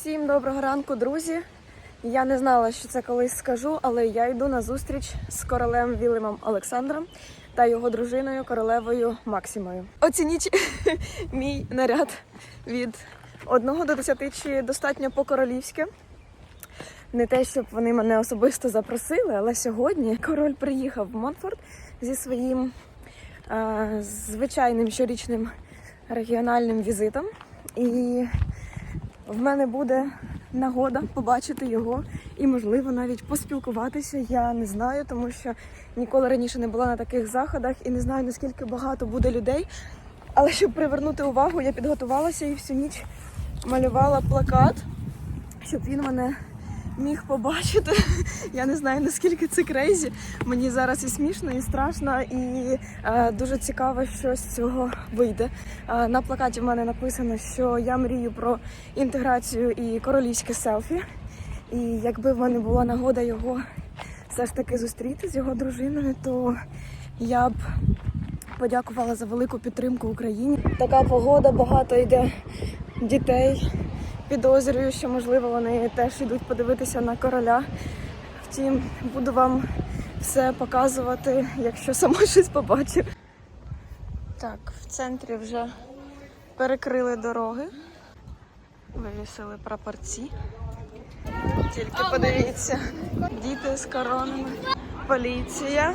Всім доброго ранку, друзі. Я не знала, що це колись скажу, але я йду на зустріч з королем Вілемом Олександром та його дружиною королевою Максимою. Оцініть мій наряд від 1 до 10 чи достатньо по-королівськи. Не те, щоб вони мене особисто запросили, але сьогодні король приїхав в Монфорт зі своїм е, звичайним щорічним регіональним візитом. І в мене буде нагода побачити його і, можливо, навіть поспілкуватися. Я не знаю, тому що ніколи раніше не була на таких заходах і не знаю, наскільки багато буде людей. Але щоб привернути увагу, я підготувалася і всю ніч малювала плакат, щоб він мене міг побачити. Я не знаю наскільки це крейзі. Мені зараз і смішно, і страшно, і е, дуже цікаво, що з цього вийде. Е, на плакаті в мене написано, що я мрію про інтеграцію і королівське селфі. І якби в мене була нагода його все ж таки зустріти з його дружиною, то я б подякувала за велику підтримку Україні. Така погода, багато йде дітей. Підозрюю, що можливо вони теж йдуть подивитися на короля. Втім, буду вам все показувати, якщо сама щось побачу. Так, в центрі вже перекрили дороги, вивісили прапорці. Тільки подивіться, діти з коронами, поліція.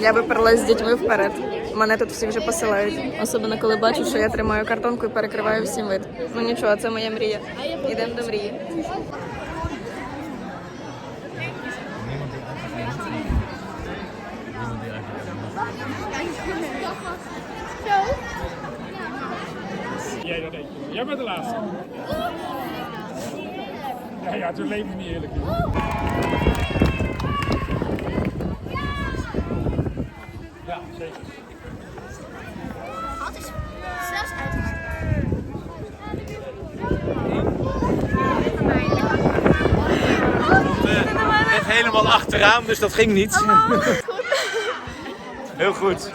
Я би виперлась з дітьми вперед. Мене тут всі вже посилають. Особливо коли бачу, що я тримаю картонку і перекриваю всім вид. Ну нічого, це моя мрія. Йдемо до мрії. Jij bent de laatste. Ja, ja, het leven. Ja, zeker. Altijd zelfs uit. helemaal achteraan, dus dat ging niet. Heel goed.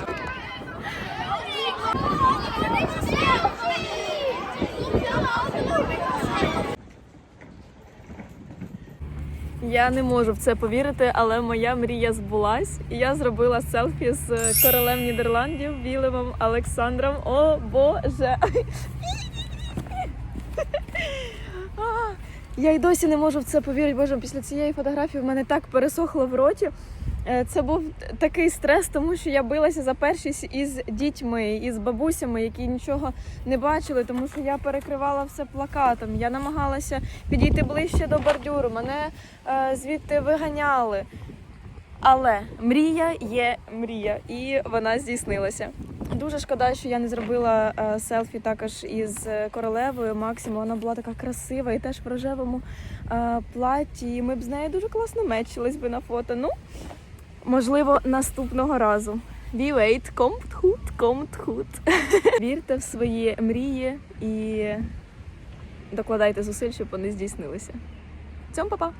Я не можу в це повірити, але моя мрія збулась. І я зробила селфі з королем Нідерландів Вілемом Олександром. О Боже! Я й досі не можу в це повірити. Боже, після цієї фотографії в мене так пересохло в роті. Е, Це був такий стрес, тому що я билася за першість із дітьми, із бабусями, які нічого не бачили, тому що я перекривала все плакатом. Я намагалася підійти ближче до бордюру. Мене е, звідти виганяли. Але мрія є мрія, і вона здійснилася. Дуже шкода, що я не зробила е, селфі також із е, королевою Максимо. Вона була така красива і теж в рожевому платі. Ми б з нею дуже класно мечились би на фото. Ну, можливо, наступного разу. We wait, kommt gut, kommt gut. Вірте в свої мрії і докладайте зусиль, щоб вони здійснилися. Цьом, па-па!